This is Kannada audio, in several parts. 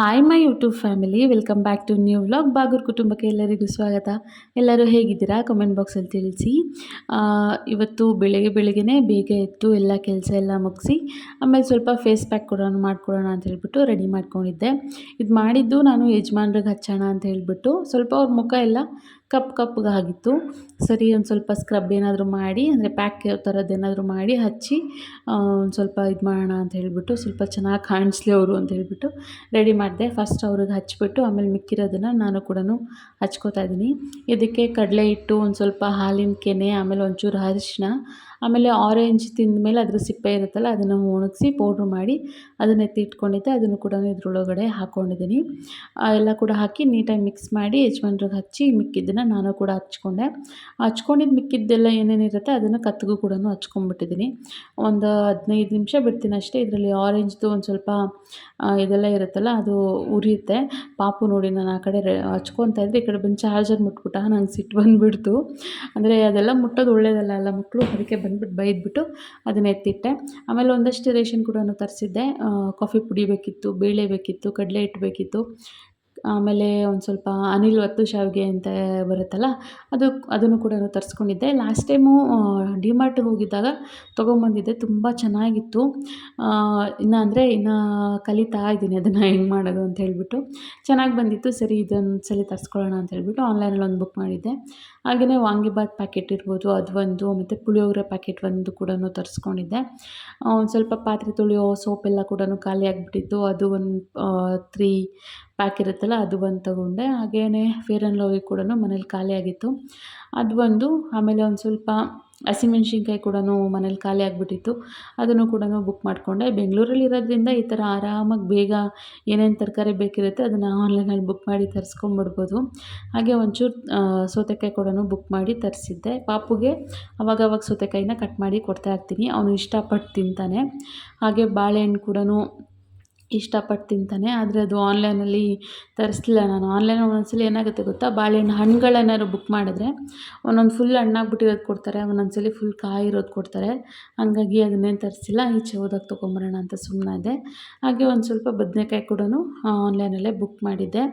Hi my YouTube family welcome back to new vlog Bagur ಕುಟುಂಬಕ್ಕೆ ಎಲ್ಲರಿಗೂ ಸ್ವಾಗತ. ಎಲ್ಲರೂ ಹೇಗಿದ್ದೀರಾ? ಕಮೆಂಟ್ ಬಾಕ್ಸಲ್ಲಿ ತಿಳಿಸಿ. ಇವತ್ತು ಬೆಳಗ್ಗೆ ಬೆಳಗ್ಗೆನೇ ಬೇಗ ಎದ್ದು ಎಲ್ಲ ಕೆಲಸ ಎಲ್ಲ ಮುಗಿಸಿ, ಆಮೇಲೆ ಸ್ವಲ್ಪ ಫೇಸ್ ಪ್ಯಾಕ್ ಕೊಡೋಣ, ಮಾಡ್ಕೊಡೋಣ ಅಂತ ಹೇಳ್ಬಿಟ್ಟು ರೆಡಿ ಮಾಡ್ಕೊಂಡಿದ್ದೆ. ಇದು ಮಾಡಿದ್ದು ನಾನು ಯಜಮಾನ್ರಿಗೆ ಹಚ್ಚೋಣ ಅಂತ ಹೇಳಿಬಿಟ್ಟು ಸ್ವಲ್ಪ ಅವ್ರ ಮುಖ ಎಲ್ಲ ಕಪ್ಪು ಕಪ್ಪಗಾಗಿತ್ತು ಸರಿ, ಒಂದು ಸ್ವಲ್ಪ ಸ್ಕ್ರಬ್ ಏನಾದರೂ ಮಾಡಿ, ಅಂದರೆ ಪ್ಯಾಕ್ ಥರದ್ದು ಏನಾದರೂ ಮಾಡಿ ಹಚ್ಚಿ ಒಂದು ಸ್ವಲ್ಪ ಇದು ಮಾಡೋಣ ಅಂತ ಹೇಳಿಬಿಟ್ಟು, ಸ್ವಲ್ಪ ಚೆನ್ನಾಗಿ ಕಾಣಿಸ್ಲಿ ಅವರು ಅಂತ ಹೇಳಿಬಿಟ್ಟು ರೆಡಿ ಮಾಡಿದೆ. ಫಸ್ಟ್ ಅವ್ರಿಗೆ ಹಚ್ಬಿಟ್ಟು, ಆಮೇಲೆ ಮಿಕ್ಕಿರೋದನ್ನು ನಾನು ಕೂಡ ಹಚ್ಕೋತಾ ಇದ್ದೀನಿ. ಇದಕ್ಕೆ ಕಡಲೆ ಹಿಟ್ಟು, ಒಂದು ಸ್ವಲ್ಪ ಹಾಲಿನ ಕೆನೆ, ಆಮೇಲೆ ಒಂಚೂರು ಅರಿಶಿನ ಆಮೇಲೆ ಆರೆಂಜ್ ತಿಂದಮೇಲೆ ಅದ್ರ ಸಿಪ್ಪೆ ಇರುತ್ತಲ್ಲ ಅದನ್ನು ಒಣಗಿಸಿ ಪೌಡ್ರ್ ಮಾಡಿ ಅದನ್ನ ಎತ್ತಿ ಇಟ್ಕೊಂಡಿದ್ದೆ ಅದನ್ನು ಕೂಡ ಇದ್ರೊಳಗಡೆ ಹಾಕ್ಕೊಂಡಿದ್ದೀನಿ ಎಲ್ಲ ಕೂಡ ಹಾಕಿ ನೀಟಾಗಿ ಮಿಕ್ಸ್ ಮಾಡಿ ಯಜಮಾನ್ರಿಗೆ ಹಚ್ಚಿ ಮಿಕ್ಕಿದ್ದನ್ನು ನಾನು ಕೂಡ ಹಚ್ಕೊಂಡೆ. ಹಚ್ಕೊಂಡಿದ್ದು ಮಿಕ್ಕಿದ್ದೆಲ್ಲ ಏನೇನಿರುತ್ತೆ ಅದನ್ನು ಕತ್ತಿಗೂ ಕೂಡ ಹಚ್ಕೊಂಡ್ಬಿಟ್ಟಿದ್ದೀನಿ. ಒಂದು ಹದಿನೈದು ನಿಮಿಷ ಬಿಡ್ತೀನಿ ಅಷ್ಟೇ. ಇದರಲ್ಲಿ ಆರೆಂಜ್ದು ಒಂದು ಸ್ವಲ್ಪ ಇದೆಲ್ಲ ಇರುತ್ತಲ್ಲ ಅದು ಉರಿಯುತ್ತೆ. ಪಾಪು ನೋಡಿ ನಾನು ಆ ಕಡೆ ಹಚ್ಕೊತಾ ಇದ್ದೆ ಈ ಕಡೆ ಬಂದು ಚಾರ್ಜರ್ ಮುಟ್ಬಿಟ್ಟ. ನಂಗೆ ಸಿಟ್ಟು ಬಂದುಬಿಡ್ತು. ಅಂದರೆ ಅದೆಲ್ಲ ಮುಟ್ಟೋದು ಒಳ್ಳೆಯದಲ್ಲ ಅಲ್ಲ ಮಕ್ಕಳು ಅದಕ್ಕೆ ಬಂದ್ಬಿಟ್ಟು ಬೈದ್ಬಿಟ್ಟು ಅದನ್ನ ಎತ್ತಿಟ್ಟೆ. ಆಮೇಲೆ ಒಂದಷ್ಟು ರೇಷನ್ ಕೂಡ ತರಿಸಿದ್ದೆ. ಕಾಫಿ ಪುಡಿ ಬೇಕಿತ್ತು, ಬೇಳೆ ಬೇಕಿತ್ತು, ಕಡಲೆ ಹಿಟ್ಟು ಬೇಕಿತ್ತು. ಆಮೇಲೆ ಒಂದು ಸ್ವಲ್ಪ ಅನಿಲ್ ಒತ್ತು ಶಾವಿಗೆ ಅಂತ ಬರುತ್ತಲ್ಲ, ಅದು ಅದನ್ನು ಕೂಡ ತರಿಸ್ಕೊಂಡಿದ್ದೆ. ಲಾಸ್ಟ್ ಟೈಮು ಡಿಮಾರ್ಟ್ಗೆ ಹೋಗಿದ್ದಾಗ ತೊಗೊಂಬಂದಿದ್ದೆ. ತುಂಬ ಚೆನ್ನಾಗಿತ್ತು. ಇನ್ನು ಅಂದರೆ ಇನ್ನು ಕಲಿತಾ ಇದ್ದೀನಿ ಅದನ್ನು ಹೆಂಗೆ ಮಾಡೋದು ಅಂತ ಹೇಳಿಬಿಟ್ಟು. ಚೆನ್ನಾಗಿ ಬಂದಿತ್ತು. ಸರಿ ಇದೊಂದು ಸಲ ತರಿಸ್ಕೊಳ್ಳೋಣ ಅಂತ ಹೇಳಿಬಿಟ್ಟು ಆನ್ಲೈನಲ್ಲಿ ಒಂದು ಬುಕ್ ಮಾಡಿದ್ದೆ. ಹಾಗೆಯೇ ವಾಂಗಿಬಾತ್ ಪ್ಯಾಕೆಟ್ ಇರ್ಬೋದು, ಅದು ಒಂದು, ಮತ್ತು ಪುಳಿಯೋಗರೆ ಪ್ಯಾಕೆಟ್ ಒಂದು ಕೂಡ ತರಿಸ್ಕೊಂಡಿದ್ದೆ. ಒಂದು ಸ್ವಲ್ಪ ಪಾತ್ರೆ ತೊಳೆಯೋ ಸೋಪೆಲ್ಲ ಕೂಡ ಖಾಲಿ ಆಗಿಬಿಟ್ಟಿತ್ತು. ಅದು ಒಂದು ತ್ರೀ ಪ್ಯಾಕ್ ಇರುತ್ತಲ್ಲ, ಅದು ಒಂದು ತಗೊಂಡೆ. ಹಾಗೆಯೇ ಫೇರ್ ಆ್ಯಂಡ್ ಲವ್ಲಿ ಕೂಡ ಮನೇಲಿ ಖಾಲಿಯಾಗಿತ್ತು ಅದು ಒಂದು, ಆಮೇಲೆ ಒಂದು ಸ್ವಲ್ಪ ಹಸಿಮೆಣ್ಸಿನ್ಕಾಯಿ ಕೂಡ ಮನೇಲಿ ಖಾಲಿ ಆಗಿಬಿಟ್ಟಿತ್ತು. ಅದನ್ನು ಕೂಡ ಬುಕ್ ಮಾಡಿಕೊಂಡೆ. ಬೆಂಗಳೂರಲ್ಲಿ ಇರೋದ್ರಿಂದ ಈ ಥರ ಆರಾಮಾಗಿ ಬೇಗ ಏನೇನು ತರಕಾರಿ ಬೇಕಿರುತ್ತೆ ಅದನ್ನು ಆನ್ಲೈನಲ್ಲಿ ಬುಕ್ ಮಾಡಿ ತರಿಸ್ಕೊಂಬಿಡ್ಬೋದು. ಹಾಗೆ ಒಂಚೂರು ಸೌತೆಕಾಯಿ ಕೂಡ ಬುಕ್ ಮಾಡಿ ತರಿಸಿದ್ದೆ. ಪಾಪುಗೆ ಅವಾಗವಾಗ ಸೌತೆಕಾಯಿನ ಕಟ್ ಮಾಡಿ ಕೊಡ್ತಾ ಇರ್ತೀನಿ. ಅವನು ಇಷ್ಟಪಟ್ಟು ತಿಂತಾನೆ. ಹಾಗೆ ಬಾಳೆಹಣ್ಣು ಕೂಡ ಇಷ್ಟಪಟ್ಟು ತಿಂತಾನೆ ಆದರೆ ಅದು ಆನ್ಲೈನಲ್ಲಿ ತರಿಸ್ಲಿಲ್ಲ ನಾನು. ಆನ್ಲೈನ್ ಒಂದೊಂದ್ಸಲಿ ಏನಾಗುತ್ತೆ ಗೊತ್ತಾ? ಬಾಳೆಹಣ್ಣು ಹಣ್ಣುಗಳೇನಾದ್ರು ಬುಕ್ ಮಾಡಿದ್ರೆ ಒಂದೊಂದು ಫುಲ್ ಹಣ್ಣಾಗ್ಬಿಟ್ಟಿರೋದು ಕೊಡ್ತಾರೆ, ಒಂದೊಂದ್ಸಲಿ ಫುಲ್ ಕಾಯಿ ಇರೋದು ಕೊಡ್ತಾರೆ. ಹಾಗಾಗಿ ಅದನ್ನೇನು ತರಿಸಿಲ್ಲ ಈಚೆ ಹೋದಾಗ ತೊಗೊಂಬರೋಣ ಅಂತ ಸುಮ್ಮನಾದೆ ಹಾಗೆ ಒಂದು ಸ್ವಲ್ಪ ಬದನೆಕಾಯಿ ಕೂಡ ಆನ್ಲೈನಲ್ಲೇ ಬುಕ್ ಮಾಡಿದ್ದೆ.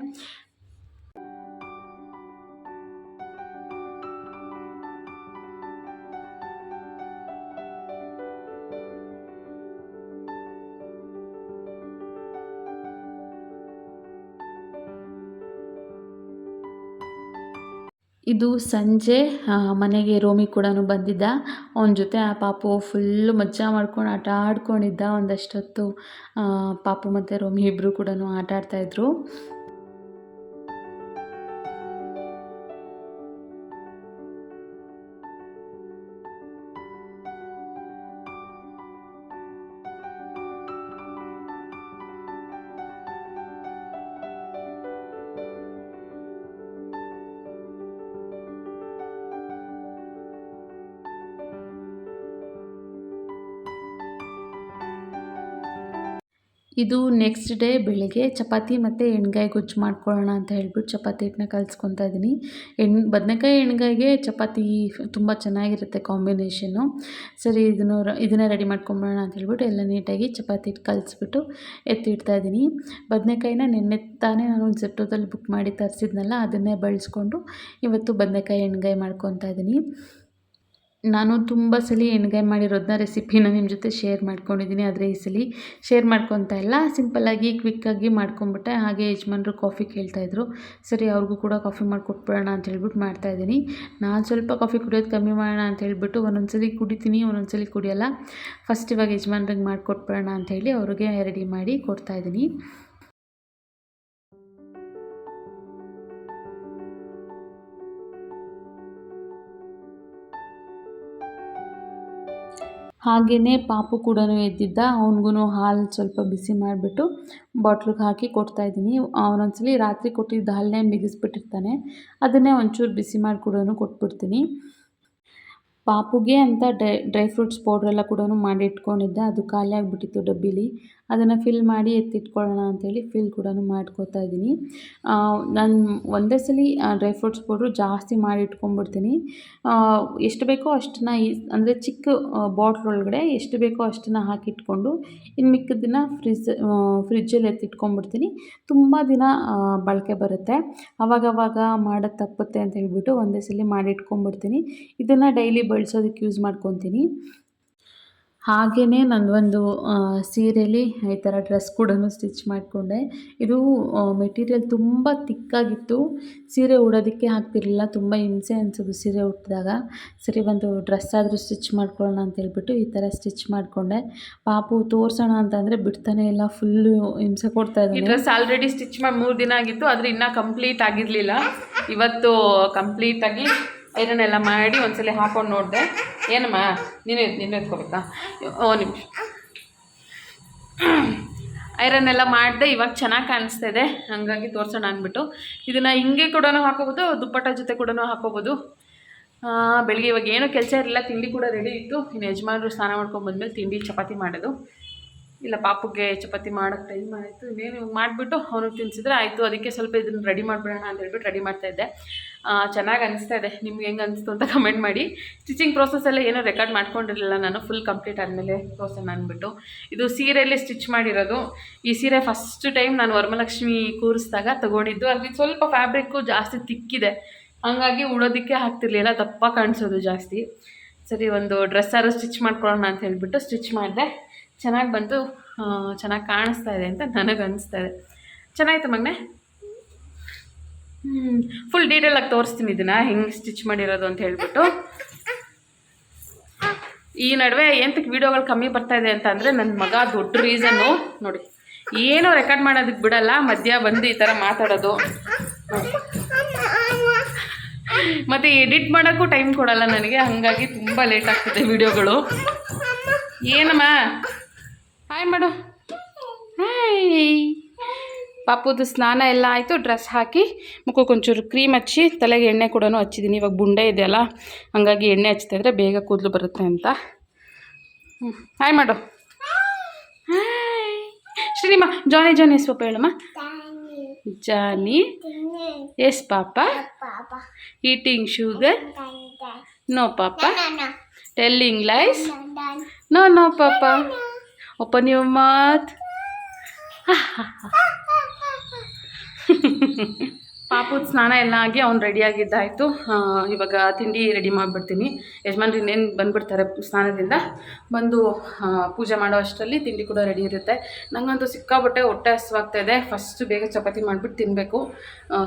ಇದು ಸಂಜೆ ಮನೆಗೆ ರೋಮಿ ಕೂಡ ಬಂದಿದ್ದ. ಅವನ ಜೊತೆ ಆ ಪಾಪು ಫುಲ್ಲು ಮಜ್ಜಾ ಮಾಡ್ಕೊಂಡು ಆಟ ಆಡ್ಕೊಂಡಿದ್ದ ಒಂದಷ್ಟೊತ್ತು. ಪಾಪು ಮತ್ತು ರೋಮಿ ಇಬ್ಬರು ಕೂಡ ಆಟ ಆಡ್ತಾಯಿದ್ರು ಇದು ನೆಕ್ಸ್ಟ್ ಡೇ ಬೆಳಗ್ಗೆ ಚಪಾತಿ ಮತ್ತು ಎಣ್ಗಾಯಿ ಗೊಜ್ಜು ಮಾಡ್ಕೊಳ್ಳೋಣ ಅಂತ ಹೇಳ್ಬಿಟ್ಟು ಚಪಾತಿ ಹಿಟ್ಟನ್ನ ಕಲಿಸ್ಕೊತಾ ಇದ್ದೀನಿ. ಎಣ್, ಬದನೆಕಾಯಿ ಎಣ್ಗಾಯಿಗೆ ಚಪಾತಿ ತುಂಬ ಚೆನ್ನಾಗಿರುತ್ತೆ ಕಾಂಬಿನೇಷನ್ನು ಸರಿ, ಇದನ್ನು ಇದನ್ನು ರೆಡಿ ಮಾಡ್ಕೊಂಬಿಡೋಣ ಅಂತ ಹೇಳ್ಬಿಟ್ಟು ಎಲ್ಲ ನೀಟಾಗಿ ಚಪಾತಿ ಹಿಟ್ಟು ಕಲಿಸ್ಬಿಟ್ಟು ಎತ್ತಿಡ್ತಾ ಇದ್ದೀನಿ. ಬದನೆಕಾಯಿನ ನೆನ್ನೆ ತಾನೇ ನಾನು ಜೆಪ್ಟೋದಲ್ಲಿ ಬುಕ್ ಮಾಡಿ ತರಿಸಿದ್ನಲ್ಲ, ಅದನ್ನೇ ಬಳಸ್ಕೊಂಡು ಇವತ್ತು ಬದನೆಕಾಯಿ ಎಣ್ಗಾಯಿ ಮಾಡ್ಕೊತಾ ಇದ್ದೀನಿ. ನಾನು ತುಂಬ ಸಲ ಎಣ್ಗಾಯಿ ಮಾಡಿರೋದನ್ನ ರೆಸಿಪಿನ ನಿಮ್ಮ ಜೊತೆ ಶೇರ್ ಮಾಡ್ಕೊಂಡಿದ್ದೀನಿ ಆದರೆ ಈ ಸಲ ಶೇರ್ ಮಾಡ್ಕೊತಾ ಇಲ್ಲ. ಸಿಂಪಲ್ಲಾಗಿ ಕ್ವಿಕ್ಕಾಗಿ ಮಾಡ್ಕೊಂಬಿಟ್ಟೆ. ಹಾಗೆ ಯಜಮಾನ್ರು ಕಾಫಿ ಕೇಳ್ತಾಯಿದ್ರು ಸರಿ, ಅವ್ರಿಗೂ ಕೂಡ ಕಾಫಿ ಮಾಡಿಕೊಟ್ಬಿಡೋಣ ಅಂತ ಹೇಳ್ಬಿಟ್ಟು ಮಾಡ್ತಾಯಿದ್ದೀನಿ ನಾನು ಸ್ವಲ್ಪ ಕಾಫಿ ಕುಡಿಯೋದು ಕಮ್ಮಿ ಮಾಡೋಣ ಅಂತ ಹೇಳ್ಬಿಟ್ಟು ಒಂದೊಂದು ಸಲ ಕುಡಿತೀನಿ ಒಂದೊಂದು ಸಲ ಕುಡಿಯೋಲ್ಲ. ಫಸ್ಟ್ ಇವಾಗ ಯಜಮಾನ್ರಿಗೆ ಮಾಡಿಕೊಟ್ಬಿಡೋಣ ಹೇಳಿ ಅವ್ರಿಗೆ ರೆಡಿ ಮಾಡಿ ಕೊಡ್ತಾಯಿದ್ದೀನಿ ಹಾಗೆಯೇ ಪಾಪು ಕೂಡ ಎದ್ದಿದ್ದ ಅವ್ನಿಗೂ ಹಾಲು ಸ್ವಲ್ಪ ಬಿಸಿ ಮಾಡಿಬಿಟ್ಟು ಬಾಟ್ಲಿಗೆ ಹಾಕಿ ಕೊಡ್ತಾಯಿದ್ದೀನಿ ಅವನೊಂದ್ಸಲಿ ರಾತ್ರಿ ಕೊಟ್ಟಿದ್ದ ಹಾಲನ್ನೇ ಮಿಗಿಸ್ಬಿಟ್ಟಿರ್ತಾನೆ. ಅದನ್ನೇ ಒಂಚೂರು ಬಿಸಿ ಮಾಡಿ ಕೂಡ ಕೊಟ್ಬಿಡ್ತೀನಿ. ಪಾಪುಗೆ ಅಂತ ಡ್ರೈ ಡ್ರೈ ಫ್ರೂಟ್ಸ್ ಪೌಡ್ರೆಲ್ಲ ಕೂಡ ಮಾಡಿಟ್ಕೊಂಡಿದ್ದೆ ಅದು ಖಾಲಿ ಆಗಿಬಿಟ್ಟಿತ್ತು ಡಬ್ಬಿಲಿ. ಅದನ್ನು ಫಿಲ್ ಮಾಡಿ ಎತ್ತಿಟ್ಕೊಳ್ಳೋಣ ಅಂತೇಳಿ ಫಿಲ್ ಕೂಡ ಮಾಡ್ಕೋತಾ ಇದ್ದೀನಿ. ನಾನು ಒಂದೇ ಸಲ ಡ್ರೈ ಫ್ರೂಟ್ಸ್ ಪೌಡ್ರು ಜಾಸ್ತಿ ಮಾಡಿ ಇಟ್ಕೊಂಡ್ಬಿಡ್ತೀನಿ. ಎಷ್ಟು ಬೇಕೋ ಅಷ್ಟನ್ನ ಈ, ಅಂದರೆ ಚಿಕ್ಕ ಬಾಟ್ಲ್ ಒಳಗಡೆ ಎಷ್ಟು ಬೇಕೋ ಅಷ್ಟನ್ನು ಹಾಕಿಟ್ಕೊಂಡು ಇನ್ನು ಮಿಕ್ಕಿದ್ದನ್ನು ಫ್ರಿಜ್ ಫ್ರಿಜ್ಜಲ್ಲಿ ಎತ್ತಿಟ್ಕೊಂಡ್ಬಿಡ್ತೀನಿ. ತುಂಬ ದಿನ ಬಳಕೆ ಬರುತ್ತೆ. ಅವಾಗವಾಗ ಮಾಡೋದು ತಪ್ಪುತ್ತೆ ಅಂತ ಹೇಳ್ಬಿಟ್ಟು ಒಂದೇ ಸಲ ಮಾಡಿಟ್ಕೊಂಡ್ಬಿಡ್ತೀನಿ ಇದನ್ನು ಡೈಲಿ ಬಳಸೋದಕ್ಕೆ ಯೂಸ್ ಮಾಡ್ಕೊತೀನಿ. ಹಾಗೆಯೇ ನಂದೊಂದು ಸೀರೆಲಿ ಈ ಥರ ಡ್ರೆಸ್ ಕೂಡ ಸ್ಟಿಚ್ ಮಾಡಿಕೊಂಡೆ. ಇದು ಮೆಟೀರಿಯಲ್ ತುಂಬ ತಿಕ್ಕಾಗಿತ್ತು. ಸೀರೆ ಉಡೋದಕ್ಕೆ ಆಗ್ತಿರ್ಲಿಲ್ಲ. ತುಂಬ ಹಿಂಸೆ ಅನಿಸೋದು ಸೀರೆ ಉಟ್ಟಿದಾಗ ಸರಿ ಒಂದು ಡ್ರೆಸ್ ಆದರೂ ಸ್ಟಿಚ್ ಮಾಡ್ಕೊಳ್ಳೋಣ ಅಂತ ಹೇಳ್ಬಿಟ್ಟು ಈ ಥರ ಸ್ಟಿಚ್ ಮಾಡಿಕೊಂಡೆ. ಪಾಪು ತೋರಿಸೋಣ ಅಂತಂದರೆ ಬಿಡ್ತಾನೆ ಇಲ್ಲ. ಫುಲ್ಲು ಹಿಂಸೆ ಕೊಡ್ತಾ ಇದ್ದೀನಿ. ಡ್ರೆಸ್ ಆಲ್ರೆಡಿ ಸ್ಟಿಚ್ ಮಾಡಿ ಮೂರು ದಿನ ಆಗಿತ್ತು ಆದರೆ ಇನ್ನೂ ಕಂಪ್ಲೀಟ್ ಆಗಿರಲಿಲ್ಲ. ಇವತ್ತು ಕಂಪ್ಲೀಟಾಗಿ ಐರನ್ ಎಲ್ಲ ಮಾಡಿ ಒಂದ್ಸಲ ಹಾಕೊಂಡು ನೋಡಿದೆ. ಏನಮ್ಮ, ನೀನು ನೀನು ಎತ್ಕೋಬೇಕಾ? ಓ, ನಿಮಿಷ. ಐರನ್ ಎಲ್ಲ ಮಾಡಿದೆ, ಇವಾಗ ಚೆನ್ನಾಗಿ ಕಾಣಿಸ್ತಾ ಇದೆ ಹಾಗಾಗಿ ತೋರಿಸೋಣ ಅಂದ್ಬಿಟ್ಟು. ಇದನ್ನು ಹಿಂಗೆ ಕೂಡ ಹಾಕೋಬೋದು, ದುಪ್ಪಟ್ಟ ಜೊತೆ ಕೂಡ ಹಾಕೋಬೋದು. ಬೆಳಿಗ್ಗೆ ಇವಾಗ ಏನೂ ಕೆಲಸ ಇರಲಿಲ್ಲ, ತಿಂಡಿ ಕೂಡ ರೆಡಿ ಇತ್ತು. ಇನ್ನು ಯಜಮಾನರು ಸ್ನಾನ ಮಾಡ್ಕೊಂಡು ಬಂದಮೇಲೆ ತಿಂಡಿ, ಚಪಾತಿ ಮಾಡೋದು. ಇಲ್ಲ, ಪಾಪುಗೆ ಚಪಾತಿ ಮಾಡೋಕ್ಕೆ ಟೈಮ್ ಆಯಿತು, ಇನ್ನೇನು ಮಾಡಿಬಿಟ್ಟು ಅವನಿಗೆ ತಿನ್ಸಿದ್ರೆ ಆಯಿತು, ಅದಕ್ಕೆ ಸ್ವಲ್ಪ ಇದನ್ನು ರೆಡಿ ಮಾಡಿಬಿಡೋಣ ಅಂತ ಹೇಳ್ಬಿಟ್ಟು ರೆಡಿ ಮಾಡ್ತಾಯಿದ್ದೆ ಚೆನ್ನಾಗಿ ಅನಿಸ್ತಾ ಇದೆ, ನಿಮ್ಗೆ ಹೆಂಗೆ ಅನಿಸ್ತು ಅಂತ ಕಮೆಂಟ್ ಮಾಡಿ. ಸ್ಟಿಚಿಂಗ್ ಪ್ರೋಸೆಸ್ ಎಲ್ಲ ಏನೂ ರೆಕಾರ್ಡ್ ಮಾಡ್ಕೊಂಡಿರಲಿಲ್ಲ ನಾನು ಫುಲ್ ಕಂಪ್ಲೀಟ್ ಆದಮೇಲೆ ಪ್ರೋಸೆಸ್ ಅಂದ್ಬಿಟ್ಟು ಇದು ಸೀರೆಯಲ್ಲಿ ಸ್ಟಿಚ್ ಮಾಡಿರೋದು. ಈ ಸೀರೆ ಫಸ್ಟ್ ಟೈಮ್ ನಾನು ವರಮಲಕ್ಷ್ಮಿ ಕೂರಿಸಿದಾಗ ತೊಗೊಂಡಿದ್ದು. ಅಲ್ಲಿ ಸ್ವಲ್ಪ ಫ್ಯಾಬ್ರಿಕ್ಕು ಜಾಸ್ತಿ ತಿಕ್ಕಿದೆ. ಹಾಗಾಗಿ ಉಡೋದಕ್ಕೆ ಆಗ್ತಿರ್ಲಿಲ್ಲ, ದಪ್ಪ ಕಾಣಿಸೋದು ಜಾಸ್ತಿ. ಸರಿ, ಒಂದು ಡ್ರೆಸ್ಸಾರು ಸ್ಟಿಚ್ ಮಾಡ್ಕೊಳ್ಳೋಣ ಅಂತ ಹೇಳಿಬಿಟ್ಟು ಸ್ಟಿಚ್ ಮಾಡಿದೆ. ಚೆನ್ನಾಗಿ ಬಂತು ಚೆನ್ನಾಗಿ ಕಾಣಿಸ್ತಾ ಇದೆ ಅಂತ ನನಗೆ ಅನಿಸ್ತಾ ಇದೆ ಮಗನೆ ಹ್ಞೂ ಫುಲ್ ಡೀಟೇಲಾಗಿ ತೋರಿಸ್ತೀನಿ ಇದನ್ನು, ಹೆಂಗೆ ಸ್ಟಿಚ್ ಮಾಡಿರೋದು ಅಂತ ಹೇಳ್ಬಿಟ್ಟು. ಈ ನಡುವೆ ಎಂತಕ್ಕೆ ವೀಡಿಯೋಗಳು ಕಮ್ಮಿ ಬರ್ತಾ ಇದೆ ಅಂತ ಅಂದರೆ ನನ್ನ ಮಗ ದೊಡ್ಡ ರೀಸನ್ನು ನೋಡಿ, ಏನೂ ರೆಕಾರ್ಡ್ ಮಾಡೋದಕ್ಕೆ ಬಿಡಲ್ಲ, ಮಧ್ಯ ಬಂದು ಈ ಥರ ಮಾತಾಡೋದು. ಮತ್ತು ಎಡಿಟ್ ಮಾಡೋಕ್ಕೂ ಟೈಮ್ ಕೊಡಲ್ಲ ನನಗೆ, ಹಾಗಾಗಿ ತುಂಬ ಲೇಟ್ ಆಗ್ತಿದೆ ವೀಡಿಯೋಗಳು. ಏನಮ್ಮ? ಹಾಯ್ ಮಾಡು ಹಾಯ್ ಪಾಪುದು ಸ್ನಾನ ಎಲ್ಲ ಆಯಿತು ಡ್ರೆಸ್ ಹಾಕಿ ಮುಖಕ್ಕೆ ಒಂಚೂರು ಕ್ರೀಮ್ ಹಚ್ಚಿ, ತಲೆಗೆ ಎಣ್ಣೆ ಕೂಡ ಹಚ್ಚಿದ್ದೀನಿ ಇವಾಗ ಬುಂಡೆ ಇದೆಯಲ್ಲ ಹಾಗಾಗಿ ಎಣ್ಣೆ ಹಚ್ತಿದ್ರೆ ಬೇಗ ಕೂದಲು ಬರುತ್ತೆ ಅಂತ. ಹ್ಞೂ ಹಾಯ್ ಮಾಡು ಹಾಯ್ ಶ್ರೀನಿಮ್ಮ ಜಾನಿ ಜಾನಿ ಸ್ವಲ್ಪ ಹೇಳಮ್ಮ? Johnny yes papa. Eating sugar no papa. Telling lies no no papa. Open your mouth. ಪಾಪುದ ಸ್ನಾನ ಎಲ್ಲ ಆಗಿ ಅವ್ನು ರೆಡಿಯಾಗಿದ್ದಾಯಿತು ಇವಾಗ ತಿಂಡಿ ರೆಡಿ ಮಾಡಿಬಿಡ್ತೀನಿ. ಯಜಮಾನ್ರು ಇನ್ನೇನು ಬಂದುಬಿಡ್ತಾರೆ ಸ್ನಾನದಿಂದ. ಬಂದು ಪೂಜೆ ಮಾಡೋ ಅಷ್ಟರಲ್ಲಿ ತಿಂಡಿ ಕೂಡ ರೆಡಿ ಇರುತ್ತೆ. ನನಗಂತೂ ಸಿಕ್ಕಾಬಟ್ಟೆ ಹೊಟ್ಟೆ ಹಸುವಾಗ್ತಾ ಇದೆ. ಫಸ್ಟ್ ಬೇಗ ಚಪಾತಿ ಮಾಡಿಬಿಟ್ಟು ತಿನ್ನಬೇಕು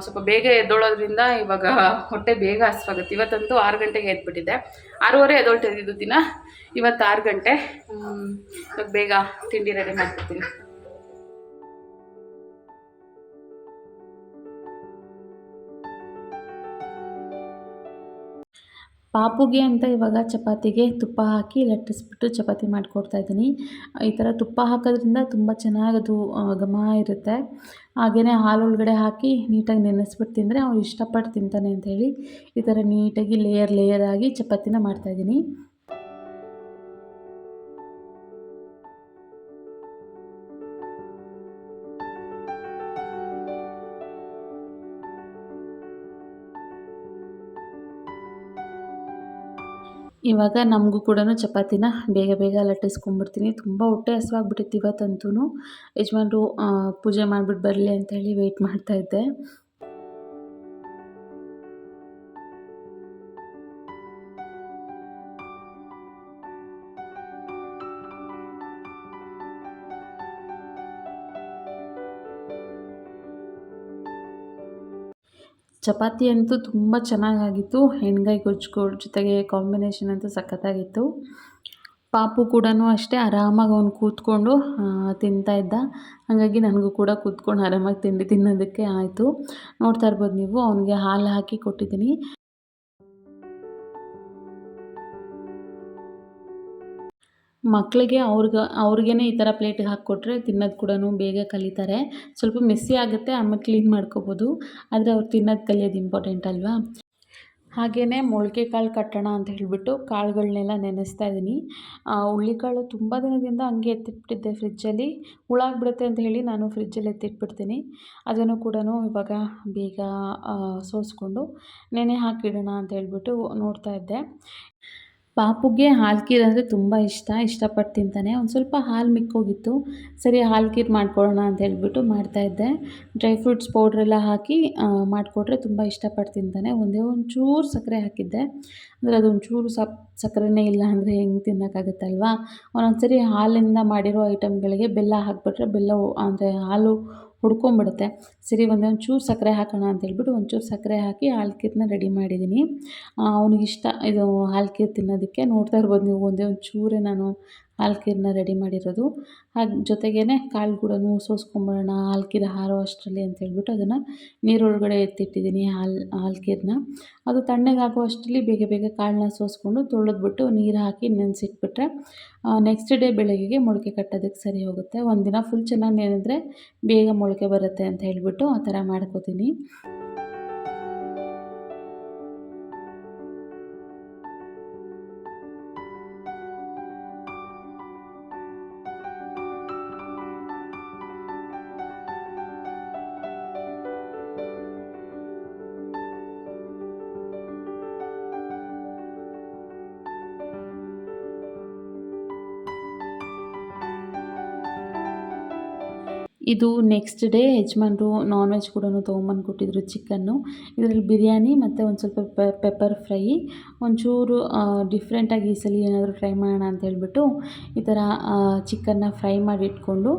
ಸ್ವಲ್ಪ ಬೇಗ ಎದ್ದೋಳೋದ್ರಿಂದ ಇವಾಗ ಹೊಟ್ಟೆ ಬೇಗ ಹಸುವಾಗುತ್ತೆ. ಇವತ್ತಂತೂ ಆರು ಗಂಟೆಗೆ ಎದ್ಬಿಟ್ಟಿದೆ ಆರೂವರೆ ಎದ್ದೊಳ್ತಾ ಇದ್ದಿದ್ದು ದಿನ. ಇವತ್ತು ಆರು ಗಂಟೆ. ಬೇಗ ತಿಂಡಿ ರೆಡಿ ಮಾಡಿಬಿಡ್ತೀನಿ. ಪಾಪುಗೆ ಅಂತ ಇವಾಗ ಚಪಾತಿಗೆ ತುಪ್ಪ ಹಾಕಿ ಲಟ್ಟಿಸ್ಬಿಟ್ಟು ಚಪಾತಿ ಮಾಡಿಕೊಡ್ತಾ ಇದ್ದೀನಿ. ಈ ಥರ ತುಪ್ಪ ಹಾಕೋದ್ರಿಂದ ತುಂಬ ಚೆನ್ನಾಗಿ ಅದು ಘಮ ಇರುತ್ತೆ. ಹಾಗೆಯೇ ಒಳಗಡೆ ಹಾಕಿ ನೀಟಾಗಿ ನೆನೆಸ್ಬಿಟ್ಟು ತಿಂದರೆ ಅವ್ನು ಇಷ್ಟಪಟ್ಟು ತಿಂತಾನೆ ಹೇಳಿ ಈ ಥರ ನೀಟಾಗಿ ಲೇಯರ್ ಲೇಯರ್ ಆಗಿ ಚಪಾತಿನ ಮಾಡ್ತಾಯಿದ್ದೀನಿ ಇವಾಗ ನಮಗೂ ಕೂಡ ಚಪಾತಿನ ಬೇಗ ಬೇಗ ಲಟ್ಟಿಸ್ಕೊಂಡ್ಬಿಡ್ತೀನಿ. ತುಂಬ ಹೊಟ್ಟೆ ಹಸಿವಾಗ್ಬಿಟ್ಟಿತ್ತು ಇವತ್ತಂತೂ ಯಜಮಾನ್ರು ಪೂಜೆ ಮಾಡಿಬಿಟ್ಟು ಬರಲಿ ಅಂತೇಳಿ ವೆಯ್ಟ್ ಮಾಡ್ತಾಯಿದ್ದೆ ಚಪಾತಿ ಅಂತೂ ತುಂಬ ಚೆನ್ನಾಗಾಗಿತ್ತು. ಹೆಣ್ಗಾಯಿ ಗೊಜ್ಜುಗಳ ಜೊತೆಗೆ ಕಾಂಬಿನೇಷನ್ ಅಂತೂ ಸಖತ್ತಾಗಿತ್ತು. ಪಾಪು ಕೂಡ ಅಷ್ಟೇ ಆರಾಮಾಗಿ ಅವನು ಕೂತ್ಕೊಂಡು ತಿಂತಾ ಇದ್ದ. ಹಾಗಾಗಿ ನನಗೂ ಕೂಡ ಕೂತ್ಕೊಂಡು ಆರಾಮಾಗಿ ತಿಂಡಿ ತಿನ್ನೋದಕ್ಕೆ ಆಯಿತು. ನೋಡ್ತಾ ಇರ್ಬೋದು ನೀವು, ಅವನಿಗೆ ಹಾಲು ಹಾಕಿ ಕೊಟ್ಟಿದ್ದೀನಿ. ಮಕ್ಕಳಿಗೆ ಅವ್ರಿಗೆ, ಅವ್ರಿಗೇನೆ ಈ ಥರ ಪ್ಲೇಟಿಗೆ ಹಾಕ್ಕೊಟ್ರೆ ತಿನ್ನೋದು ಕೂಡ ಬೇಗ ಕಲಿತಾರೆ. ಸ್ವಲ್ಪ ಮೆಸ್ಸಿ ಆಗುತ್ತೆ, ಆಮೇಲೆ ಕ್ಲೀನ್ ಮಾಡ್ಕೋಬೋದು. ಆದರೆ ಅವ್ರು ತಿನ್ನೋದು ಕಲಿಯೋದು ಇಂಪಾರ್ಟೆಂಟ್ ಅಲ್ವಾ? ಹಾಗೆಯೇ ಮೊಳಕೆ ಕಾಳು ಕಟ್ಟೋಣ ಅಂತ ಹೇಳಿಬಿಟ್ಟು ಕಾಳುಗಳನ್ನೆಲ್ಲ ನೆನೆಸ್ತಾ ಇದ್ದೀನಿ ಹುಳ್ಳಿಕಾಳು ತುಂಬ ದಿನದಿಂದ ಹಂಗೆ ಎತ್ತಿಟ್ಬಿಟ್ಟಿದ್ದೆ ಫ್ರಿಜ್ಜಲ್ಲಿ ಹುಳ ಆಗ್ಬಿಡುತ್ತೆ ಅಂತ ಹೇಳಿ ನಾನು ಫ್ರಿಜ್ಜಲ್ಲಿ ಎತ್ತಿಟ್ಬಿಡ್ತೀನಿ. ಅದನ್ನು ಕೂಡ ಇವಾಗ ಬೇಗ ಸೋಸ್ಕೊಂಡು ನೆನೆ ಹಾಕಿಡೋಣ ಅಂತ ಹೇಳಿಬಿಟ್ಟು ನೋಡ್ತಾ ಇದ್ದೆ. ಪಾಪುಗೆ ಹಾಲು ಖೀರ್ ಅಂದರೆ ತುಂಬ ಇಷ್ಟ, ಇಷ್ಟಪಟ್ಟು ತಿಂತಾನೆ. ಒಂದು ಸ್ವಲ್ಪ ಹಾಲು ಮಿಕ್ಕೋಗಿತ್ತು. ಸರಿ, ಹಾಲು ಖೀರ್ ಮಾಡ್ಕೊಳ್ಳೋಣ ಅಂತ ಹೇಳ್ಬಿಟ್ಟು ಮಾಡ್ತಾಯಿದ್ದೆ ಡ್ರೈ ಫ್ರೂಟ್ಸ್ ಪೌಡ್ರೆಲ್ಲ ಹಾಕಿ ಮಾಡಿಕೊಟ್ರೆ ತುಂಬ ಇಷ್ಟಪಟ್ಟು ತಿಂತಾನೆ. ಒಂದೇ ಒಂಚೂರು ಸಕ್ಕರೆ ಹಾಕಿದ್ದೆ. ಅಂದರೆ ಅದೊಂಚೂರು ಸಪ್, ಸಕ್ಕರೆನೇ ಇಲ್ಲ ಅಂದರೆ ಹೆಂಗೆ ತಿನ್ನೋಕ್ಕಾಗುತ್ತಲ್ವಾ? ಒಂದೊಂದು ಸರಿ ಹಾಲಿಂದ ಮಾಡಿರೋ ಐಟಮ್ಗಳಿಗೆ ಬೆಲ್ಲ ಹಾಕಿಬಿಟ್ರೆ ಬೆಲ್ಲ ಅಂದರೆ ಹಾಲು ಹುಡ್ಕೊಂಬಿಡುತ್ತೆ. ಸರಿ ಒಂದೇ ಒಂಚೂರು ಸಕ್ಕರೆ ಹಾಕೋಣ ಅಂತೇಳ್ಬಿಟ್ಟು ಒಂಚೂರು ಸಕ್ಕರೆ ಹಾಕಿ ಹಾಲು ಖೀರನ್ನ ರೆಡಿ ಮಾಡಿದ್ದೀನಿ ಇಷ್ಟ ಇದು ಹಾಲು ಖೀರ್ ತಿನ್ನೋದಕ್ಕೆ ನೋಡ್ತಾ ಇರ್ಬೋದು ನೀವು. ಒಂದೇ ಒಂದು ಚೂರೇ ನಾನು ಹಾಲು ಖೀರನ್ನ ರೆಡಿ ಮಾಡಿರೋದು. ಹಾಗೆ ಜೊತೆಗೇ ಕಾಳು ಕೂಡ ಸೋಸ್ಕೊಂಬಿಡೋಣ ಹಾಲು ಕೀರ ಹಾರೋ ಅಷ್ಟರಲ್ಲಿ ಅಂತೇಳ್ಬಿಟ್ಟು ಅದನ್ನು ನೀರೊಳಗಡೆ ಎತ್ತಿಟ್ಟಿದ್ದೀನಿ ಹಾಲು ಹಾಲು ಖೀರನ್ನ ಅದು ತಣ್ಣಗಾಗೋ ಅಷ್ಟರಲ್ಲಿ ಬೇಗ ಬೇಗ ಕಾಳನ್ನ ಸೋಸ್ಕೊಂಡು ತೊಳೆದ್ಬಿಟ್ಟು ನೀರು ಹಾಕಿ ನೆನೆಸಿಟ್ಬಿಟ್ರೆ ನೆಕ್ಸ್ಟ್ ಡೇ ಬೆಳಗ್ಗೆಗೆ ಮೊಳಕೆ ಕಟ್ಟೋದಕ್ಕೆ ಸರಿ ಹೋಗುತ್ತೆ. ಒಂದಿನ ಫುಲ್ ಚೆನ್ನಾಗಿ ನೆನೆದ್ರೆ ಬೇಗ ಮೊಳಕೆ ಬರುತ್ತೆ ಅಂತ ಹೇಳ್ಬಿಟ್ಟು ಆ ಥರ ಮಾಡ್ಕೋತೀನಿ. ಇದು ನೆಕ್ಸ್ಟ್ ಡೇ ಯಜಮಾನ್ರು ನಾನ್ ವೆಜ್ ಕೂಡ ತೊಗೊಂಬಂದು ಕೊಟ್ಟಿದ್ರು ಚಿಕನ್ನು ಇದರಲ್ಲಿ ಬಿರಿಯಾನಿ ಮತ್ತು ಒಂದು ಸ್ವಲ್ಪ ಪೆಪ್ಪರ್ ಫ್ರೈ ಒಂಚೂರು ಡಿಫ್ರೆಂಟಾಗಿ ಈ ಸಲ ಏನಾದರೂ ಟ್ರೈ ಮಾಡೋಣ ಅಂತ ಹೇಳ್ಬಿಟ್ಟು ಈ ಥರ ಚಿಕನ್ನ ಫ್ರೈ ಮಾಡಿ ಇಟ್ಕೊಂಡು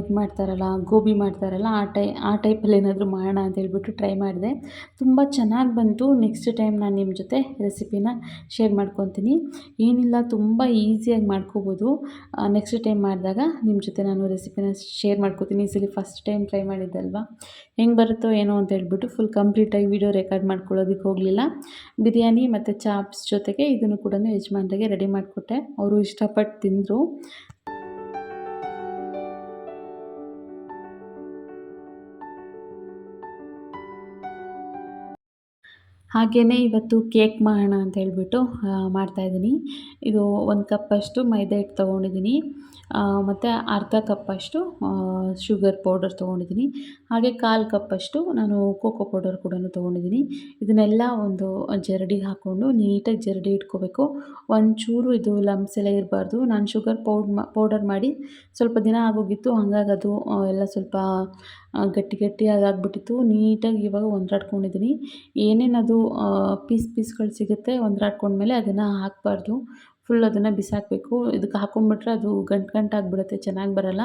ಇದು ಮಾಡ್ತಾರಲ್ಲ, ಗೋಬಿ ಮಾಡ್ತಾರಲ್ಲ, ಆ ಟೈ, ಆ ಟೈಪಲ್ಲಿ ಏನಾದರೂ ಮಾಡೋಣ ಅಂತ ಹೇಳ್ಬಿಟ್ಟು ಟ್ರೈ ಮಾಡಿದೆ. ತುಂಬ ಚೆನ್ನಾಗಿ ಬಂತು. ನೆಕ್ಸ್ಟ್ ಟೈಮ್ ನಾನು ನಿಮ್ಮ ಜೊತೆ ರೆಸಿಪಿನ ಶೇರ್ ಮಾಡ್ಕೊತೀನಿ. ಏನಿಲ್ಲ, ತುಂಬ ಈಸಿಯಾಗಿ ಮಾಡ್ಕೋಬೋದು. ನೆಕ್ಸ್ಟ್ ಟೈಮ್ ಮಾಡಿದಾಗ ನಿಮ್ಮ ಜೊತೆ ನಾನು ರೆಸಿಪಿನ ಶೇರ್ ಮಾಡ್ತೀನಿ ಮಾಡ್ಕೋತೀನಿ. ಈ ಸಲ ಫಸ್ಟ್ ಟೈಮ್ ಟ್ರೈ ಮಾಡಿದ್ದಲ್ವಾ? ಹೆಂಗೆ ಬರುತ್ತೋ ಏನೋ ಅಂತ ಹೇಳ್ಬಿಟ್ಟು ಫುಲ್ ಕಂಪ್ಲೀಟಾಗಿ ವೀಡಿಯೋ ರೆಕಾರ್ಡ್ ಮಾಡ್ಕೊಳ್ಳೋದಕ್ಕೆ ಹೋಗಲಿಲ್ಲ. ಬಿರಿಯಾನಿ ಮತ್ತು ಚಾಪ್ಸ್ ಜೊತೆಗೆ ಇದನ್ನು ಕೂಡ ಯಜಮಾನ್ರಿಗೆ ರೆಡಿ ಮಾಡಿಕೊಟ್ಟೆ. ಅವರು ಇಷ್ಟಪಟ್ಟು ತಿಂದರು. ಹಾಗೆಯೇ ಇವತ್ತು ಕೇಕ್ ಮಾಡೋಣ ಅಂತ ಹೇಳ್ಬಿಟ್ಟು ಮಾಡ್ತಾಯಿದ್ದೀನಿ ಇದು ಒಂದು ಕಪ್ಪಷ್ಟು ಮೈದಾ ಹಿಟ್ಟು ತೊಗೊಂಡಿದ್ದೀನಿ. ಮತ್ತು ಅರ್ಧ ಕಪ್ಪಷ್ಟು ಶುಗರ್ ಪೌಡರ್ ತೊಗೊಂಡಿದ್ದೀನಿ. ಹಾಗೆ ಕಾಲು ಕಪ್ಪಷ್ಟು ನಾನು ಕೋಕೋ ಪೌಡರ್ ಕೂಡ ತೊಗೊಂಡಿದ್ದೀನಿ. ಇದನ್ನೆಲ್ಲ ಒಂದು ಜರಡಿಗೆ ಹಾಕ್ಕೊಂಡು ನೀಟಾಗಿ ಜರಡಿ ಇಟ್ಕೋಬೇಕು. ಒಂಚೂರು ಇದು ಲಂಬ್ಸ್ ಎಲ್ಲ ಇರಬಾರ್ದು. ನಾನು ಶುಗರ್ ಪೌಡ್ ಪೌಡರ್ ಮಾಡಿ ಸ್ವಲ್ಪ ದಿನ ಆಗೋಗಿತ್ತು. ಹಾಗಾಗಿ ಅದು ಎಲ್ಲ ಸ್ವಲ್ಪ ಗಟ್ಟಿ ಗಟ್ಟಿ ಆಗಿಬಿಟ್ಟಿತ್ತು ನೀಟಾಗಿ ಇವಾಗ ಒಂದ್ರಾಡ್ಕೊಂಡಿದ್ದೀನಿ ಏನೇನದು ಪೀಸ್ ಪೀಸ್ಗಳು ಸಿಗುತ್ತೆ. ಮೇಲೆ ಅದನ್ನು ಹಾಕಬಾರ್ದು. ಫುಲ್ ಅದನ್ನು ಬಿಸಾಕಬೇಕು. ಇದಕ್ಕೆ ಹಾಕೊಂಡ್ಬಿಟ್ರೆ ಅದು ಗಂಟು ಗಂಟಾಗ್ಬಿಡುತ್ತೆ. ಚೆನ್ನಾಗಿ ಬರೋಲ್ಲ.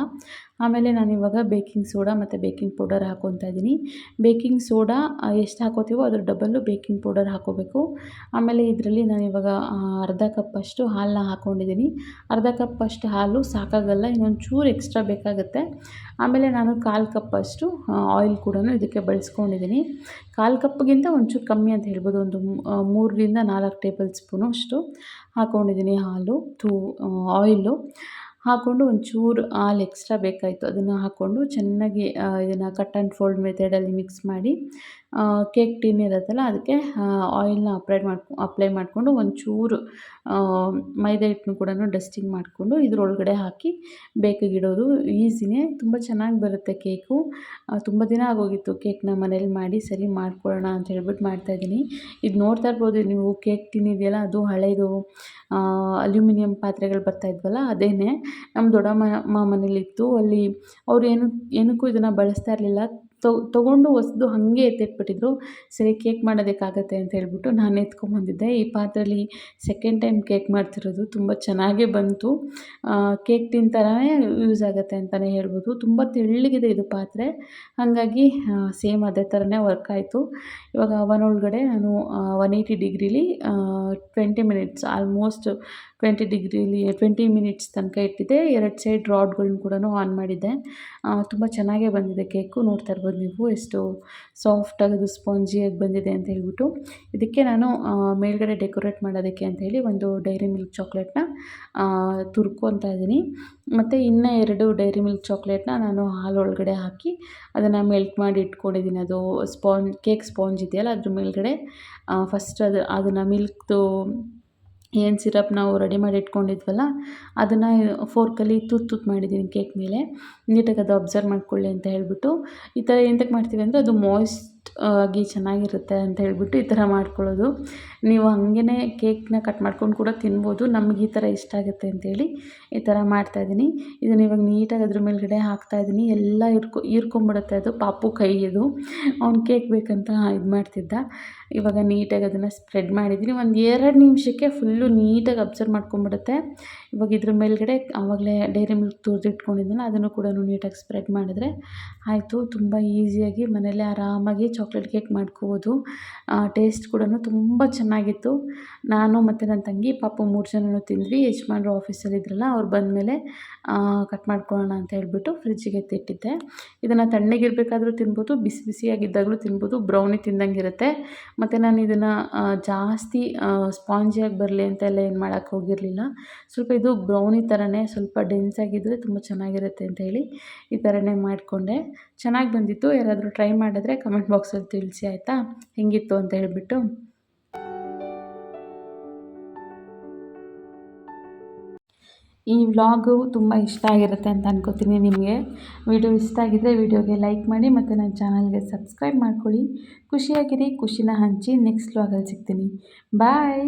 ಆಮೇಲೆ ನಾನಿವಾಗ ಬೇಕಿಂಗ್ ಸೋಡಾ ಮತ್ತು ಬೇಕಿಂಗ್ ಪೌಡರ್ ಹಾಕ್ಕೊತಾ ಇದ್ದೀನಿ. ಬೇಕಿಂಗ್ ಸೋಡಾ ಎಷ್ಟು ಹಾಕೋತೀವೋ ಅದ್ರ ಡಬ್ಬಲ್ಲು ಬೇಕಿಂಗ್ ಪೌಡರ್ ಹಾಕ್ಕೋಬೇಕು ಆಮೇಲೆ ಇದರಲ್ಲಿ ನಾನಿವಾಗ ಅರ್ಧ ಕಪ್ಪಷ್ಟು ಹಾಲನ್ನ ಹಾಕ್ಕೊಂಡಿದ್ದೀನಿ ಅರ್ಧ ಕಪ್ಪಷ್ಟು ಹಾಲು ಸಾಕಾಗಲ್ಲ ಇನ್ನೊಂದು ಚೂರು ಎಕ್ಸ್ಟ್ರಾ ಬೇಕಾಗುತ್ತೆ. ಆಮೇಲೆ ನಾನು ಕಾಲು ಕಪ್ಪಷ್ಟು ಆಯಿಲ್ ಕೂಡ ಇದಕ್ಕೆ ಬಳಸ್ಕೊಂಡಿದ್ದೀನಿ. ಕಾಲು ಕಪ್ಗಿಂತ ಒಂಚೂರು ಕಮ್ಮಿ ಅಂತ ಹೇಳ್ಬೋದು, ಒಂದು ಮೂರರಿಂದ ನಾಲ್ಕು ಟೇಬಲ್ ಸ್ಪೂನು ಅಷ್ಟು ಹಾಕ್ಕೊಂಡಿದ್ದೀನಿ ಹಾಲು ಥೂ ಆಯಿಲು. ಹಾಕ್ಕೊಂಡು ಒಂಚೂರು ಹಾಲು ಎಕ್ಸ್ಟ್ರಾ ಬೇಕಾಯಿತು. ಅದನ್ನು ಹಾಕ್ಕೊಂಡು ಚೆನ್ನಾಗಿ ಇದನ್ನು ಕಟ್ ಆ್ಯಂಡ್ ಫೋಲ್ಡ್ ಮೆಥಡಲ್ಲಿ ಮಿಕ್ಸ್ ಮಾಡಿ ಕೇಕ್ ಟಿನ್ ಇರುತ್ತಲ್ಲ, ಅದಕ್ಕೆ ಆಯಿಲ್ನ ಅಪ್ಲೈ ಮಾಡ್ಕೊ ಅಪ್ಲೈ ಮಾಡಿಕೊಂಡು ಒಂಚೂರು ಮೈದಾ ಹಿಟ್ಟನ್ನು ಕೂಡ ಡಸ್ಟಿಂಗ್ ಮಾಡಿಕೊಂಡು ಇದ್ರೊಳಗಡೆ ಹಾಕಿ ಬೇಕಾಗಿಡೋದು ಈಸಿನೇ. ತುಂಬ ಚೆನ್ನಾಗಿ ಬರುತ್ತೆ ಕೇಕು ತುಂಬ ದಿನ ಆಗೋಗಿತ್ತು ಕೇಕ್ನ ಮನೇಲಿ ಮಾಡಿ ಸರಿ ಮಾಡ್ಕೊಳ್ಳೋಣ ಅಂತ ಹೇಳ್ಬಿಟ್ಟು ಮಾಡ್ತಾಯಿದ್ದೀನಿ ಇದು ನೋಡ್ತಾ ಇರ್ಬೋದು ನೀವು ಕೇಕ್ ಟಿನ್ ಇದೆಯಲ್ಲ, ಅದು ಹಳೇದು ಅಲ್ಯೂಮಿನಿಯಂ ಪಾತ್ರೆಗಳು ಬರ್ತಾಯಿದ್ವಲ್ಲ ಅದೇನೇ. ನಮ್ಮ ದೊಡ್ಡಮ್ಮ ಮನೇಲಿತ್ತು, ಅಲ್ಲಿ ಅವ್ರು ಏನು, ಏನಕ್ಕೂ ಇದನ್ನು ಬಳಸ್ತಾ ಇರಲಿಲ್ಲ. ತೊಗೊಂಡು ಹೊಸ್ದು ಹಾಗೆ ಎತ್ತಿಟ್ಬಿಟ್ಟಿದ್ರು ಸರಿ, ಕೇಕ್ ಮಾಡೋದಕ್ಕಾಗತ್ತೆ ಅಂತ ಹೇಳ್ಬಿಟ್ಟು ನಾನು ಎತ್ಕೊಂಬಂದಿದ್ದೆ. ಈ ಪಾತ್ರೆಲಿ ಸೆಕೆಂಡ್ ಟೈಮ್ ಕೇಕ್ ಮಾಡ್ತಿರೋದು ತುಂಬ ಚೆನ್ನಾಗೇ ಬಂತು. ಕೇಕ್ ತಿಂತಾರೇ ಯೂಸ್ ಆಗುತ್ತೆ ಅಂತಲೇ ಹೇಳ್ಬೋದು. ತುಂಬ ತೆಳ್ಳಗಿದೆ ಇದು ಪಾತ್ರೆ. ಹಾಗಾಗಿ ಸೇಮ್ ಅದೇ ಥರನೇ ವರ್ಕ್ ಆಯಿತು. ಇವಾಗ ಅವನ್ ಒಳಗಡೆ ನಾನು ಒನ್ ಏಯ್ಟಿ ಡಿಗ್ರಿಲಿ ಟ್ವೆಂಟಿ ಮಿನಿಟ್ಸ್ ಆಲ್ಮೋಸ್ಟ್ ಟ್ವೆಂಟಿ ಡಿಗ್ರಿಲಿ ಟ್ವೆಂಟಿ ಮಿನಿಟ್ಸ್ ತನಕ ಇಟ್ಟಿದ್ದೆ. ಎರಡು ಸೈಡ್ ರಾಡ್ಗಳನ್ನ ಕೂಡ ಆನ್ ಮಾಡಿದ್ದೆ. ತುಂಬ ಚೆನ್ನಾಗೇ ಬಂದಿದೆ ಕೇಕು. ನೋಡ್ತಾ ಇರ್ಬೋದು. ನೋಡ್ಬೋದು ನೀವು ಎಷ್ಟು ಸಾಫ್ಟಾಗಿ ಅದು ಸ್ಪಾಂಜಿಯಾಗಿ ಬಂದಿದೆ ಅಂತ ಹೇಳ್ಬಿಟ್ಟು ಇದಕ್ಕೆ ನಾನು ಮೇಲ್ಗಡೆ ಡೆಕೋರೇಟ್ ಮಾಡೋದಕ್ಕೆ ಅಂತ ಹೇಳಿ ಒಂದು ಡೈರಿ ಮಿಲ್ಕ್ ಚಾಕ್ಲೇಟ್ನ ತುರ್ಕೊತಾ ಇದ್ದೀನಿ. ಮತ್ತು ಇನ್ನೂ ಎರಡು ಡೈರಿ ಮಿಲ್ಕ್ ಚಾಕ್ಲೇಟ್ನ ನಾನು ಹಾಲು ಒಳಗಡೆ ಹಾಕಿ ಅದನ್ನು ಮೆಲ್ಟ್ ಮಾಡಿ ಇಟ್ಕೊಂಡಿದ್ದೀನಿ. ಅದು ಸ್ಪಾಂಜ್, ಕೇಕ್ ಸ್ಪಾಂಜ್ ಇದೆಯಲ್ಲ ಅದ್ರ ಮೇಲ್ಗಡೆ ಫಸ್ಟ್ ಅದು, ಅದನ್ನು ಮಿಲ್ಕ್ದು ಏನು ಸಿರಪ್ ನಾವು ರೆಡಿ ಮಾಡಿ ಇಟ್ಕೊಂಡಿದ್ವಲ್ಲ, ಅದನ್ನು ಫೋರ್ಕಲ್ಲಿ ತುತ್ತು ತುತ್ತು ಮಾಡಿದ್ದೀನಿ ಕೇಕ್ ಮೇಲೆ. ನೀಟಾಗಿ ಅದು ಅಬ್ಸರ್ವ್ ಮಾಡಿಕೊಳ್ಳಿ ಅಂತ ಹೇಳ್ಬಿಟ್ಟು. ಈ ಥರ ಎಂತಕ್ಕೆ ಮಾಡ್ತೀವಿ ಅಂದರೆ ಅದು ಮಾಯ್ಸ್ಟ್ ಆಗಿ ಚೆನ್ನಾಗಿರುತ್ತೆ ಅಂತ ಹೇಳ್ಬಿಟ್ಟು ಈ ಥರ ಮಾಡ್ಕೊಳ್ಳೋದು. ನೀವು ಹಾಗೇ ಕೇಕ್ನ ಕಟ್ ಮಾಡ್ಕೊಂಡು ಕೂಡ ತಿನ್ಬೋದು. ನಮ್ಗೆ ಈ ಥರ ಇಷ್ಟ ಆಗುತ್ತೆ ಅಂತೇಳಿ ಈ ಥರ ಮಾಡ್ತಾಯಿದ್ದೀನಿ ಇದನ್ನು ಇವಾಗ ನೀಟಾಗಿ ಅದ್ರ ಮೇಲ್ಗಡೆ ಹಾಕ್ತಾಯಿದ್ದೀನಿ ಎಲ್ಲ ಇರ್ಕೊ, ಹೀರ್ಕೊಂಬಿಡುತ್ತೆ ಅದು. ಪಾಪು ಕೈ ಇದು ಅವ್ನು ಕೇಕ್ ಬೇಕಂತ ಇದು ಮಾಡ್ತಿದ್ದ. ಇವಾಗ ನೀಟಾಗಿ ಅದನ್ನು ಸ್ಪ್ರೆಡ್ ಮಾಡಿದ್ದೀನಿ. ಒಂದು ಎರಡು ನಿಮಿಷಕ್ಕೆ ಫುಲ್ಲು ನೀಟಾಗಿ ಅಬ್ಸರ್ವ್ ಮಾಡ್ಕೊಂಬಿಡುತ್ತೆ. ಇವಾಗ ಇದ್ರ ಮೇಲ್ಗಡೆ ಆವಾಗಲೇ ಡೈರಿ ಮಿಲ್ಕ್ ತುರಿದಿಟ್ಕೊಂಡಿದ್ದೆನಲ್ಲ ಅದನ್ನು ಕೂಡ ನೀಟಾಗಿ ಸ್ಪ್ರೆಡ್ ಮಾಡಿದ್ರೆ ಆಯಿತು, ತುಂಬ ಈಸಿಯಾಗಿ ಮನೆಯಲ್ಲೇ ಆರಾಮಾಗಿ ಚಾಕ್ಲೇಟ್ ಕೇಕ್ ಮಾಡ್ಕೋಬೋದು. ಟೇಸ್ಟ್ ಕೂಡ ತುಂಬ ಚೆನ್ನಾಗಿತ್ತು. ನಾನು ಮತ್ತು ನನ್ನ ತಂಗಿ, ಪಾಪು ಮೂರು ಜನನೂ ತಿಂದ್ವಿ. ಯಜಮಾನ್ರು ಆಫೀಸಲ್ಲಿ ಇದ್ರಲ್ಲ, ಅವ್ರು ಬಂದಮೇಲೆ ಕಟ್ ಮಾಡ್ಕೊಳ್ಳೋಣ ಅಂತ ಹೇಳ್ಬಿಟ್ಟು ಫ್ರಿಜ್ಜಿಗೆ ಎತ್ತಿಟ್ಟಿದ್ದೆ. ಇದನ್ನು ತಣ್ಣಗಿರಬೇಕಾದ್ರೂ ತಿನ್ಬೋದು, ಬಿಸಿ ಬಿಸಿಯಾಗಿದ್ದಾಗಲೂ ತಿನ್ಬೋದು ಬ್ರೌನಿ ತಿಂದಂಗೆ ಇರುತ್ತೆ ಮತ್ತು ನಾನು ಇದನ್ನು ಜಾಸ್ತಿ ಸ್ಪಾಂಜಿಯಾಗಿ ಬರಲಿ ಅಂತೆಲ್ಲ ಏನು ಮಾಡೋಕ್ಕೆ ಹೋಗಿರಲಿಲ್ಲ. ಸ್ವಲ್ಪ ಇದು ಬ್ರೌನಿ ಥರನೇ ಸ್ವಲ್ಪ ಡೆನ್ಸ್ ಆಗಿದ್ದರೆ ತುಂಬ ಚೆನ್ನಾಗಿರುತ್ತೆ ಅಂತ ಹೇಳಿ ಈ ಥರನೇ ಮಾಡಿಕೊಂಡೆ. ಚೆನ್ನಾಗಿ ಬಂದಿತ್ತು. ಯಾರಾದರೂ ಟ್ರೈ ಮಾಡಿದ್ರೆ ಕಮೆಂಟ್ ಬಾಕ್ಸಲ್ಲಿ ತಿಳಿಸಿ ಆಯಿತಾ? ಹೆಂಗಿತ್ತು ಅಂತ ಹೇಳಿಬಿಟ್ಟು. ಈ ವ್ಲಾಗು ತುಂಬ ಇಷ್ಟ ಆಗಿರುತ್ತೆ ಅಂತ ಅನ್ಕೋತೀನಿ ನಿಮಗೆ. ವಿಡಿಯೋ ಇಷ್ಟ ಆಗಿದ್ದರೆ ವಿಡಿಯೋಗೆ ಲೈಕ್ ಮಾಡಿ ಮತ್ತು ನನ್ನ ಚಾನಲ್ಗೆ ಸಬ್ಸ್ಕ್ರೈಬ್ ಮಾಡ್ಕೊಳ್ಳಿ. ಖುಷಿಯಾಗಿರಿ, ಖುಷಿನ ಹಂಚಿ ನೆಕ್ಸ್ಟ್ ವ್ಲಾಗಲ್ಲಿ ಸಿಗ್ತೀನಿ. ಬಾಯ್